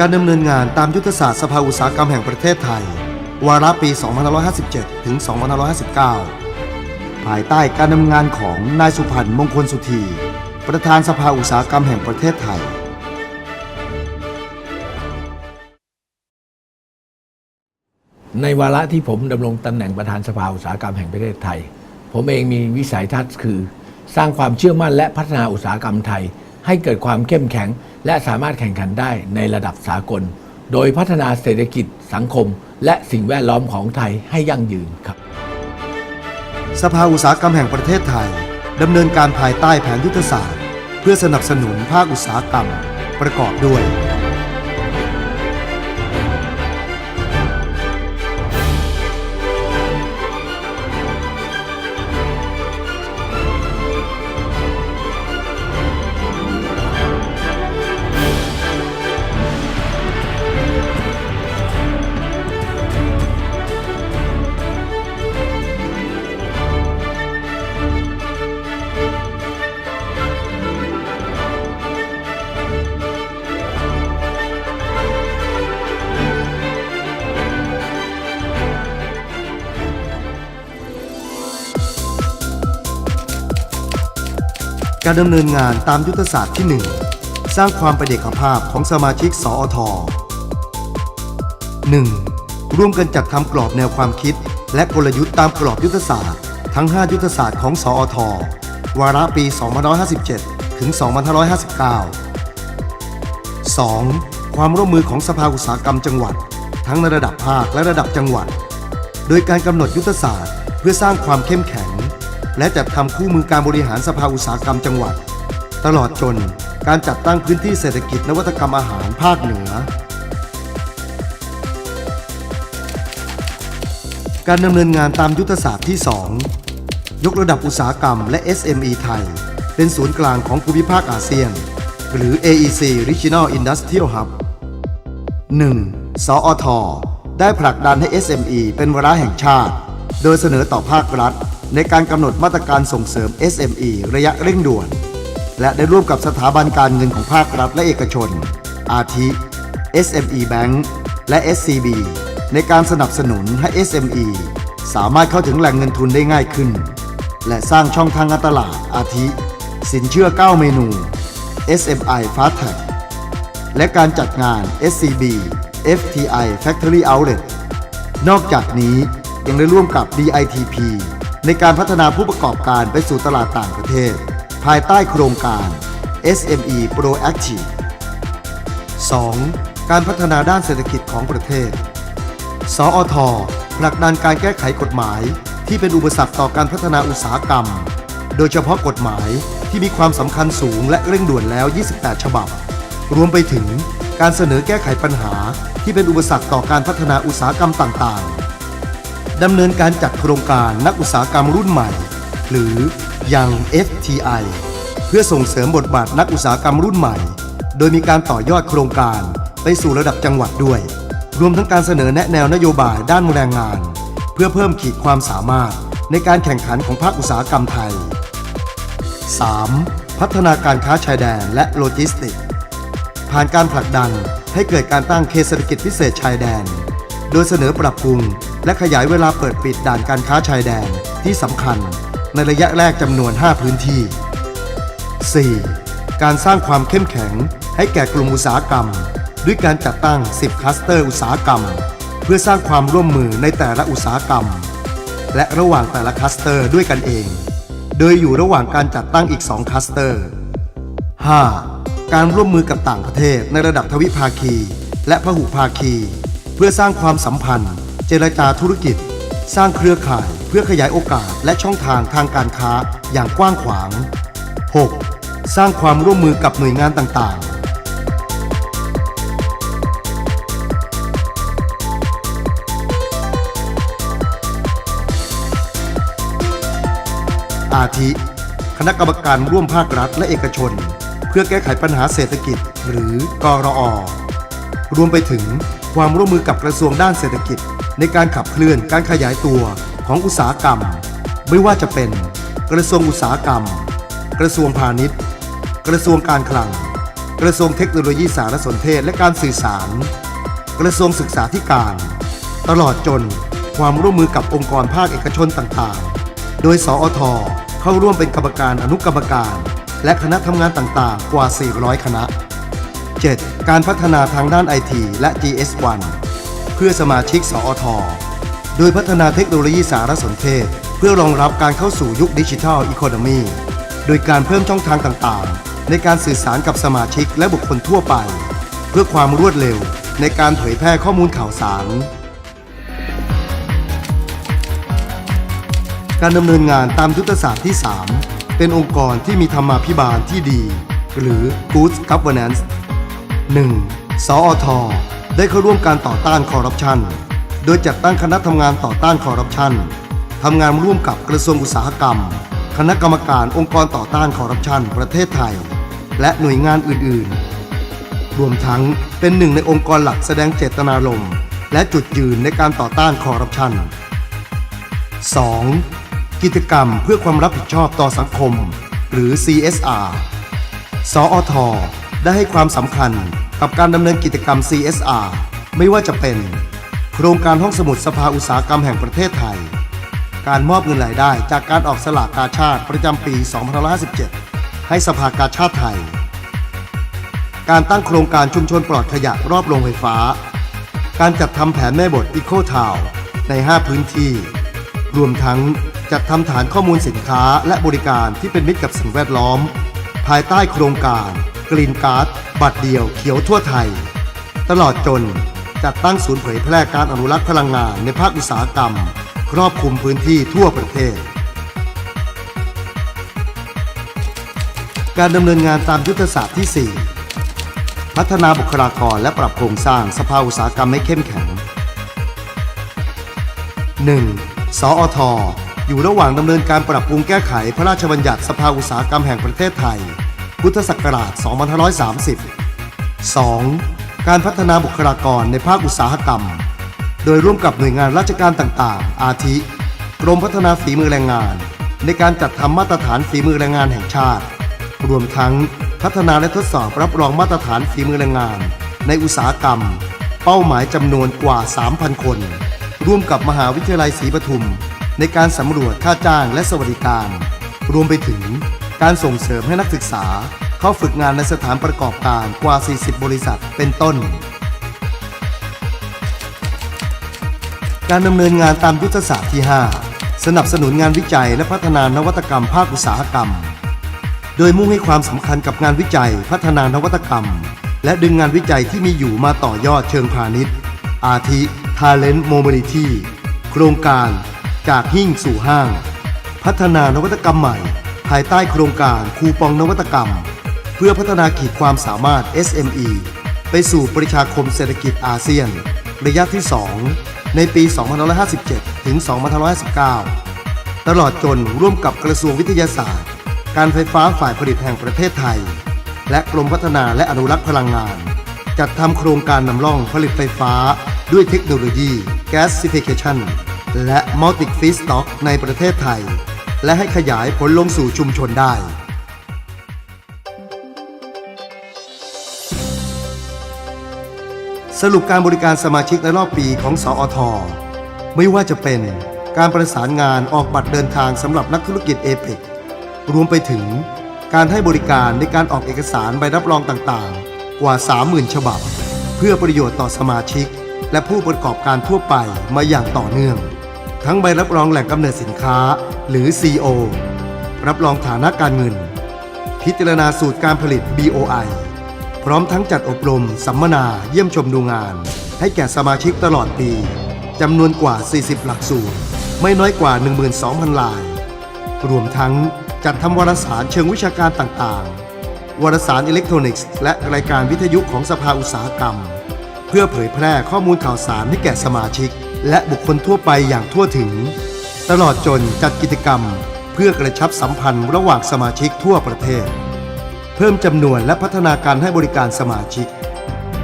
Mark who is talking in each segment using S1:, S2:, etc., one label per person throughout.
S1: การดำเนินงานตามยุทธศาสตร์สภาอุตสาหกรรมแห่งประเทศไทย วาระปี 2557 ถึง 2559 ภายใต้การดำเนินงานของนายสุพันธ์มงคลสุธี ประธานสภาอุตสาหกรรมแห่งประเทศไทย
S2: ในวาระที่ผมดำรงตำแหน่งประธานสภาอุตสาหกรรมแห่งประเทศไทย ผมเองมีวิสัยทัศน์คือ สร้างความเชื่อมั่นและพัฒนาอุตสาหกรรมไทย ให้เกิดความเข้มแข็ง และสามารถแข่งขันได้ในระดับสากล โดยพัฒนาเศรษฐกิจสังคม และสิ่งแวดล้อมของไทยให้ยั่งยืนครับ
S1: สภาอุตสาหกรรมแห่งประเทศไทยดำเนินการภายใต้แผนยุทธศาสตร์ เพื่อสนับสนุนภาคอุตสาหกรรม ประกอบด้วย การดำเนินงานตามยุทธศาสตร์ที่ 1 สร้างความประเดกภาพของสมาชิก สอท 1. ร่วมกันจัดทำกรอบแนวความคิด และกลยุทธ์ตามกรอบยุทธศาสตร์ ทั้ง 5 ยุทธศาสตร์ของ สอท วาระปี 2557 ถึง 2559 2. ความร่วมมือของสภาอุตสาหกรรมจังหวัด ทั้งในระดับภาคและระดับจังหวัด โดยการกำหนดยุทธศาสตร์ เพื่อสร้างความเข้มแข็ง และจัดทำคู่มือการบริหารสภาอุตสาหกรรมจังหวัด ตลอดจนการจัดตั้งพื้นที่เศรษฐกิจนวัตกรรมอาหารภาคเหนือ การดำเนินงานตามยุทธศาสตร์ที่ 2 ยกระดับอุตสาหกรรมและ SME ไทย เป็นศูนย์กลางของภูมิภาคอาเซียน หรือ AEC Regional Industrial Hub 1. สอทได้ผลักดันให้ SME เป็นวาระแห่งชาติ โดยเสนอต่อภาครัฐ ในการกำหนดมาตรการส่งเสริม SME ระยะเร่งด่วน และได้ร่วมกับสถาบันการเงินของภาครัฐและเอกชน อาทิ SME Bank และ SCB ในการสนับสนุนให้ SME สามารถเข้าถึงแหล่งเงินทุนได้ง่ายขึ้น และสร้างช่องทางการตลาดอาทิ สินเชื่อ 9 เมนู SMI Fast Track และการจัดงาน SCB FTI Factory Outlet นอกจากนี้ยังได้ร่วมกับ DITP ในการพัฒนาผู้ประกอบการไปสู่ตลาดต่างประเทศ ภายใต้โครงการ SME Proactive 2. การพัฒนาด้านเศรษฐกิจของประเทศ สอทผลักดันการแก้ไขกฎหมายที่เป็นอุปสรรคต่อการพัฒนาอุตสาหกรรม โดยเฉพาะกฎหมายที่มีความสำคัญสูงและเร่งด่วนแล้ว 28 ฉบับ รวมไปถึงการเสนอแก้ไขปัญหาที่เป็นอุปสรรคต่อการพัฒนาอุตสาหกรรมต่างๆ ดำเนินการจัดโครงการนักอุตสาหกรรมรุ่นใหม่ หรือยัง FTI เพื่อส่งเสริมบทบาทนักอุตสาหกรรมรุ่นใหม่ โดยมีการต่อยอดโครงการไปสู่ระดับจังหวัดด้วย รวมทั้งการเสนอแนะแนวนโยบายด้านแรงงาน เพื่อเพิ่มขีดความสามารถในการแข่งขันของภาคอุตสาหกรรมไทย 3. พัฒนาการค้าชายแดนและโลจิสติกส์ผ่านการผลักดันให้เกิดการตั้งเขตเศรษฐกิจพิเศษชายแดน โดยเสนอปรับปรุง และขยายเวลาเปิดปิดด่านการค้าชายแดนที่สำคัญในระยะแรกจำนวน 5 พื้นที่ 4. การสร้างความเข้มแข็งให้แก่กลุ่มอุตสาหกรรม ด้วยการจัดตั้ง 10 คลัสเตอร์อุตสาหกรรม เพื่อสร้างความร่วมมือในแต่ละอุตสาหกรรม และระหว่างแต่ละคลัสเตอร์ด้วยกันเอง โดยอยู่ระหว่างการจัดตั้งอีก 2 คลัสเตอร์ 5. การร่วมมือกับต่างประเทศในระดับทวิภาคี และพหุภาคี เพื่อสร้างความสัมพันธ์ เจรจาธุรกิจ สร้างเครือข่ายเพื่อขยายโอกาสและช่องทางทางการค้าอย่างกว้างขวาง 6. สร้างความร่วมมือกับหน่วยงานต่างๆอาทิ คณะกรรมการร่วมภาครัฐและเอกชน เพื่อแก้ไขปัญหาเศรษฐกิจ หรือกรอรวมไปถึงความร่วมมือกับกระทรวงด้านเศรษฐกิจ ในการขับเคลื่อนการขยายตัวของอุตสาหกรรม ไม่ว่าจะเป็น กระทรวงอุตสาหกรรม กระทรวงพาณิชย์ กระทรวงการคลัง กระทรวงเทคโนโลยีสารสนเทศและการสื่อสาร กระทรวงศึกษาธิการ ตลอดจนความร่วมมือกับองค์กรภาคเอกชนต่างๆ โดยสอทเข้าร่วมเป็นกรรมการอนุกรรมการ และคณะทำงานต่างๆ กว่า 400 คณะ 7. การพัฒนาทางด้านไอทีและ GS1 เพื่อสมาชิกสอทโดยพัฒนาเทคโนโลยีสารสนเทศ เพื่อรองรับการเข้าสู่ยุคดิจิทัลอีโคโนมีโดยการเพิ่มช่องทางต่างๆ ในการสื่อสารกับสมาชิกและบุคคลทั่วไป เพื่อความรวดเร็วในการเผยแพร่ข้อมูลข่าวสาร การดำเนินงานตามยุทธศาสตร์ที่ 3 เป็นองค์กรที่มีธรรมาภิบาลที่ดี หรือ Good Governance 1. สอท ได้เข้าร่วมการต่อต้านคอร์รัปชัน โดยจัดตั้งคณะทำงานต่อต้านคอร์รัปชันทำงานร่วมกับกระทรวงอุตสาหกรรม คณะกรรมการองค์กรต่อต้านคอร์รัปชันประเทศไทย และหน่วยงานอื่น ๆ รวมทั้งเป็นหนึ่งในองค์กรหลักแสดงเจตนารมณ์และจุดยืนในการต่อต้านคอร์รัปชัน 2. กิจกรรมเพื่อความรับผิดชอบต่อสังคม หรือ CSR สอท ได้ให้ความสำคัญ กับการดำเนินกิจกรรม CSR ไม่ว่าจะเป็น โครงการห้องสมุดสภาอุตสาหกรรมแห่งประเทศไทย การมอบเงินรายได้จากการออกสลากกาชาติประจำปี 2557 ให้สภากาชาติไทย การตั้งโครงการชุมชนปลอดขยะรอบโรงไฟฟ้า การจัดทำแผนแม่บทอีโคทาวใน 5 พื้นที่ รวมทั้งจัดทำฐานข้อมูลสินค้าและบริการที่เป็นมิตรกับสิ่งแวดล้อม ภายใต้โครงการ กรีนการ์ด บัตรเดียวเขียวทั่วไทย ตลอดจนจัดตั้งศูนย์เผยแพร่การอนุรักษ์พลังงานในภาคอุตสาหกรรม ครอบคลุมพื้นที่ทั่วประเทศ การดำเนินงานตามยุทธศาสตร์ที่ 4 พัฒนาบุคลากรและปรับโครงสร้างสภาอุตสาหกรรมให้เข้มแข็ง 1. สอทอยู่ระหว่างดำเนินการปรับปรุงแก้ไขพระราชบัญญัติสภาอุตสาหกรรมแห่งประเทศไทย พุทธศักราช 2530 2. การพัฒนาบุคลากรในภาคอุตสาหกรรม โดยร่วมกับหน่วยงานราชการต่างๆ อาทิ กรมพัฒนาฝีมือแรงงาน ในการจัดทำมาตรฐานฝีมือแรงงานแห่งชาติ รวมทั้งพัฒนาและทดสอบรับรองมาตรฐานฝีมือแรงงาน ในอุตสาหกรรม เป้าหมายจำนวนกว่า 3,000 คน ร่วมกับมหาวิทยาลัยศรีปทุม ในการสำรวจค่าจ้างและสวัสดิการ รวมไปถึง การส่งเสริมให้นักศึกษาเข้าฝึกงานในสถานประกอบการกว่า 40 บริษัท เป็นต้น การดำเนินงานตามยุทธศาสตร์ที่ 5 สนับสนุนงานวิจัยและพัฒนานวัตกรรมภาคอุตสาหกรรม โดยมุ่งให้ความสำคัญกับงานวิจัย พัฒนานวัตกรรม และดึงงานวิจัยที่มีอยู่มาต่อยอดเชิงพาณิชย์ อาทิ Talent Mobility โครงการจากหิ้งสู่ห้าง พัฒนานวัตกรรมใหม่ ภายใต้โครงการคูปองนวัตกรรม เพื่อพัฒนาขีดความสามารถ SME ไปสู่ประชาคมเศรษฐกิจอาเซียน ระยะที่ 2 ในปี 2557 ถึง 2559 ตลอดจนร่วมกับกระทรวงวิทยาศาสตร์ การไฟฟ้าฝ่ายผลิตแห่งประเทศไทย และกรมพัฒนาและอนุรักษ์พลังงาน จัดทำโครงการนำร่องผลิตไฟฟ้า ด้วยเทคโนโลยี Gasification และ Multi Feedstock ในประเทศไทย และให้ขยายผลลงสู่ชุมชนได้ สรุปการบริการสมาชิกในรอบปีของสอทไม่ว่าจะเป็นการประสานงานออกบัตรเดินทางสำหรับนักธุรกิจเอเปกรวมไปถึงการให้บริการในการออกเอกสารใบรับรองต่างๆ กว่า 30,000 ฉบับ เพื่อประโยชน์ต่อสมาชิก และผู้ประกอบการทั่วไปมาอย่างต่อเนื่อง ทั้งใบรับรองแหล่งกำเนิดสินค้า หรือ CO รับรองฐานะการเงิน พิจารณาสูตรการผลิต BOI พร้อมทั้งจัดอบรม สัมมนาเยี่ยมชมดูงาน ให้แก่สมาชิกตลอดปีจำนวนกว่า 40 หลักสูตร ไม่น้อยกว่า 12,000 ลาย รวมทั้งจัดทำวารสารเชิงวิชาการต่างๆ วารสารอิเล็กทรอนิกส์และรายการวิทยุของสภาอุตสาหกรรม เพื่อเผยแพร่ข้อมูลข่าวสารให้แก่สมาชิก และบุคคลทั่วไปอย่างทั่วถึง ตลอดจนจัดกิจกรรม เพื่อกระชับสัมพันธ์ระหว่างสมาชิกทั่วประเทศ เพิ่มจำนวนและพัฒนาการให้บริการสมาชิก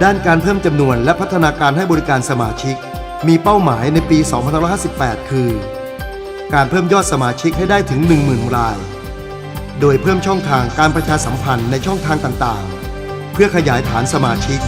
S1: ด้านการเพิ่มจำนวนและพัฒนาการให้บริการสมาชิก มีเป้าหมายในปี 2558 คือ การเพิ่มยอดสมาชิกให้ได้ถึง 10,000 ราย โดยเพิ่มช่องทางการประชาสัมพันธ์ในช่องทางต่างๆ เพื่อขยายฐานสมาชิก